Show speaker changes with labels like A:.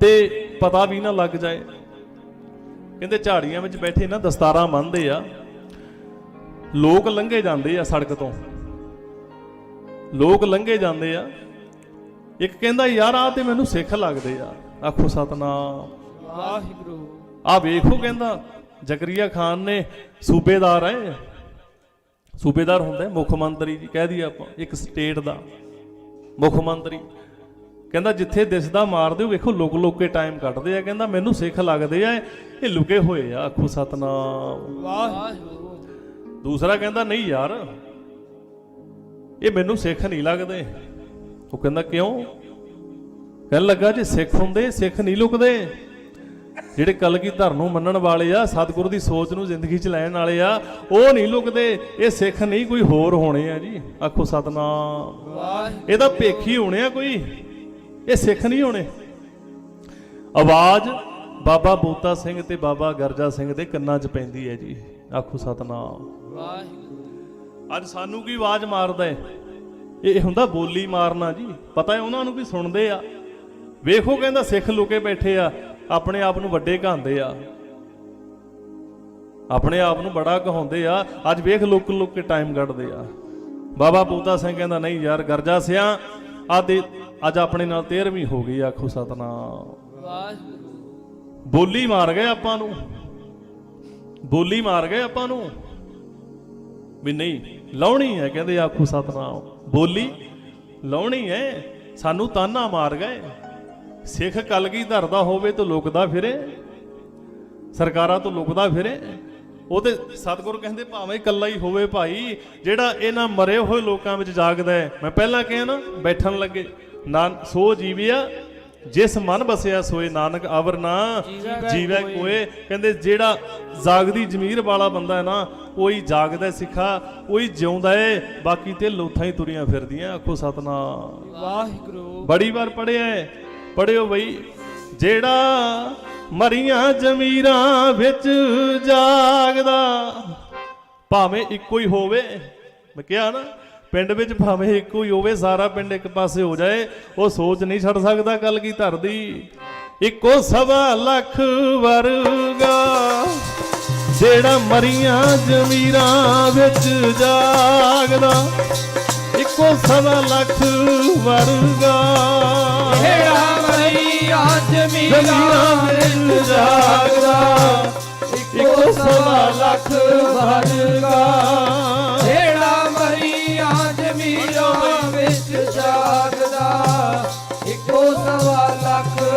A: ਤੇ ਪਤਾ ਵੀ ਨਾ ਲੱਗ ਜਾਏ। ਕਹਿੰਦੇ ਝਾੜੀਆਂ ਵਿੱਚ ਬੈਠੇ ਨਾ ਦਸਤਾਰਾਂ ਬੰਨ੍ਹਦੇ ਆ। ਲੋਕ ਲੰਘੇ ਜਾਂਦੇ ਆ ਸੜਕ ਤੋਂ। ਲੋਕ ਲੰਘੇ ਜਾਂਦੇ ਆ। ਇੱਕ ਕਹਿੰਦਾ ਯਾਰ ਆ ਤੇ ਮੈਨੂੰ ਸਿੱਖ ਲੱਗਦੇ ਆ। ਆਖੋ ਸਤਨਾਮ।
B: ਵਾਹਿਗੁਰੂ।
A: ਆ ਵੇਖੋ ਕਹਿੰਦਾ ਜ਼ਕਰੀਆ ਖਾਨ ਨੇ ਸੂਬੇਦਾਰ ਹੈ ਸੂਬੇਦਾਰ ਹੁੰਦਾ ਹੈ, ਮੁੱਖ ਮੰਤਰੀ ਜੀ ਕਹਿ ਦਈਏ ਆਪਾਂ ਇੱਕ ਸਟੇਟ ਦਾ ਮੁੱਖ ਮੰਤਰੀ। ਕਹਿੰਦਾ ਜਿੱਥੇ ਦਿਸਦਾ ਮਾਰਦੇ ਹੋ, ਵੇਖੋ ਲੁਕ ਲੁਕ ਕੇ ਟਾਈਮ ਕੱਢਦੇ ਆ। ਕਹਿੰਦਾ ਮੈਨੂੰ ਸਿੱਖ ਲੱਗਦੇ ਆ, ਇਹ ਲੁਕੇ ਹੋਏ ਆ। ਆਖੋ ਸਤਨਾਮ।
B: ਵਾਹਿਗੁਰੂ
A: ਦੂਸਰਾ ਕਹਿੰਦਾ, ਨਹੀਂ ਯਾਰ, ਇਹ ਮੈਨੂੰ ਸਿੱਖ ਨਹੀਂ ਲੱਗਦੇ। ਉਹ ਕਹਿੰਦਾ, ਕਿਉਂ? ਕਹਿਣ ਲੱਗਾ, ਜੇ ਸਿੱਖ ਹੁੰਦੇ, ਸਿੱਖ ਨਹੀਂ ਲੁਕਦੇ। ਜਿਹੜੇ ਕਲਗੀਧਰ ਨੂੰ ਮੰਨਣ ਵਾਲੇ ਆ, ਸਤਿਗੁਰੂ ਦੀ ਸੋਚ ਨੂੰ ਜ਼ਿੰਦਗੀ 'ਚ ਲੈਣ ਵਾਲੇ ਆ, ਉਹ ਨਹੀਂ ਲੁਕਦੇ। ਇਹ ਸਿੱਖ ਨਹੀਂ, ਕੋਈ ਹੋਰ ਹੋਣੇ ਆ ਜੀ। ਆਖੋ ਸਤਨਾਮ।
B: ਵਾਹਿਗੁਰੂ
A: ਇਹ ਭੇਖੀ ਹੋਣੇ ਆ ਕੋਈ। ਇਹ ਸਿੱਖ ਨਹੀਂ ਹੋਣੇ। ਆਵਾਜ਼ ਬਾਬਾ ਬੂਤਾ ਸਿੰਘ ਤੇ ਬਾਬਾ ਗਰਜਾ ਸਿੰਘ ਦੇ ਕੰਨਾਂ 'ਚ ਪੈਂਦੀ ਹੈ ਜੀ। ਆਖੋ ਸਤਨਾਮ।
B: ਵਾਹਿਗੁਰੂ।
A: ਅੱਜ ਸਾਨੂੰ ਕੀ ਆਵਾਜ਼ ਮਾਰਦਾ ਹੈ ਇਹ ਹੁੰਦਾ ਬੋਲੀ ਮਾਰਨਾ ਜੀ। ਪਤਾ ਹੈ ਉਹਨਾਂ ਨੂੰ ਵੀ ਸੁਣਦੇ ਆ। ਵੇਖੋ ਕਹਿੰਦਾ ਸਿੱਖ ਲੁਕੇ ਬੈਠੇ ਆ ਆਪਣੇ ਆਪ ਨੂੰ ਵੱਡੇ ਕਹਾਉਂਦੇ ਆ। ਆਪਣੇ ਆਪ ਨੂੰ ਬੜਾ ਕਹਾਉਂਦੇ ਆ। ਅੱਜ ਵੇਖ ਲੁਕ ਲੁਕ ਕੇ ਟਾਈਮ ਕੱਢਦੇ ਆ। ਬਾਬਾ ਬੂਤਾ ਸਿੰਘ ਕਹਿੰਦਾ ਨਹੀਂ ਯਾਰ ਗਰਜਾ ਸਿਆ ਆ ਦੇ ਅੱਜ ਆਪਣੇ ਨਾਲ 13ਵੀਂ ਹੋ ਗਈ ਆਖੋ ਸਤਨਾਮ।
B: ਵਾਹਿਗੁਰੂ।
A: ਬੋਲੀ ਮਾਰ ਗਏ ਆਪਾਂ ਨੂੰ। ਬੋਲੀ ਮਾਰ ਗਏ ਆਪਾਂ ਨੂੰ। ਵੀ ਨਹੀਂ ਲਾਉਣੀ ਹੈ ਕਹਿੰਦੇ ਆਖੂ ਸਤਨਾਮ। ਬੋਲੀ ਲਾਉਣੀ ਹੈ ਸਾਨੂੰ ਤਾਨਾ ਮਾਰ ਗਏ। ਸਿੱਖ ਕਲਗੀ ਧਰਦਾ ਹੋਵੇ ਤਾਂ ਲੁਕਦਾ ਫਿਰੇ। ਸਰਕਾਰਾਂ ਤੋਂ ਲੁਕਦਾ ਫਿਰੇ। ਉਹ ਤੇ ਸਤਿਗੁਰ ਕਹਿੰਦੇ ਭਾਵੇਂ ਇਕੱਲਾ ਹੀ ਹੋਵੇ ਭਾਈ ਜਿਹੜਾ ਇਹਨਾਂ ਮਰੇ ਹੋਏ ਲੋਕਾਂ ਵਿੱਚ ਜਾਗਦਾ ਹੈ। ਮੈਂ ਪਹਿਲਾਂ ਕਿਹਾ ਨਾ ਬੈਠਣ ਲੱਗੇ। ਨਾਨ ਸੋ ਜੀਵਿਆ ਜਿਸ ਮਨ ਬਸਿਆ ਸੋਏ ਨਾਨਕ ਅਵਰ ਨਾ ਜੀਵੈ ਕੋਏ। ਕਹਿੰਦੇ ਜਿਹੜਾ ਜਾਗਦੀ ਜ਼ਮੀਰ ਵਾਲਾ ਬੰਦਾ ਹੈ ਨਾ ਕੋਈ ਜਾਗਦਾ ਸਿੱਖਾ ਕੋਈ ਜਿਉਂਦਾ ਹੈ ਬਾਕੀ ਤੇ ਲੋਥਾਂ ਹੀ ਤੁਰੀਆਂ ਫਿਰਦੀਆਂ ਆਖੋ ਸਤਨਾਮ।
B: ਵਾਹਿਗੁਰੂ।
A: ਬੜੀ ਵਾਰ ਪੜਿਆ ਹੈ। ਪੜਿਓ ਬਈ ਜਿਹੜਾ ਮਰੀਆਂ ਜ਼ਮੀਰਾਂ ਵਿੱਚ ਜਾਗਦਾ ਭਾਵੇਂ ਇੱਕੋ ਹੀ ਹੋਵੇ ਮੈਂ ਕਿਹਾ ਨਾ ਪਿੰਡ ਵਿੱਚ ਭਾਵੇਂ ਇੱਕੋ ਹੀ ਹੋਵੇ ਸਾਰਾ ਪਿੰਡ ਇੱਕ ਪਾਸੇ ਹੋ ਜਾਏ ਉਹ ਸੋਚ ਨਹੀਂ ਛੱਡ ਸਕਦਾ ਕੱਲ ਕੀ ਧਰਦੀ। ਇੱਕੋ ਸਵਾ ਲੱਖ ਵਰਗਾ ਜਿਹੜਾ ਮਰੀਆਂ ਜ਼ਮੀਰਾਂ ਵਿੱਚ ਜਾਗਦਾ। ਇੱਕੋ ਸਵਾ ਲੱਖ ਵਰਗਾ
B: ਜਿਹੜਾ ਮਰੀ ਅੱਜ
A: ਜ਼ਮੀਰਾਂ
B: ਮੀਰਾ
A: ਵਿੱਚ ਜਾਗਦਾ। ਇੱਕੋ ਸਵਾ ਲੱਖ ਵਰਗਾ
B: ਅੱਜ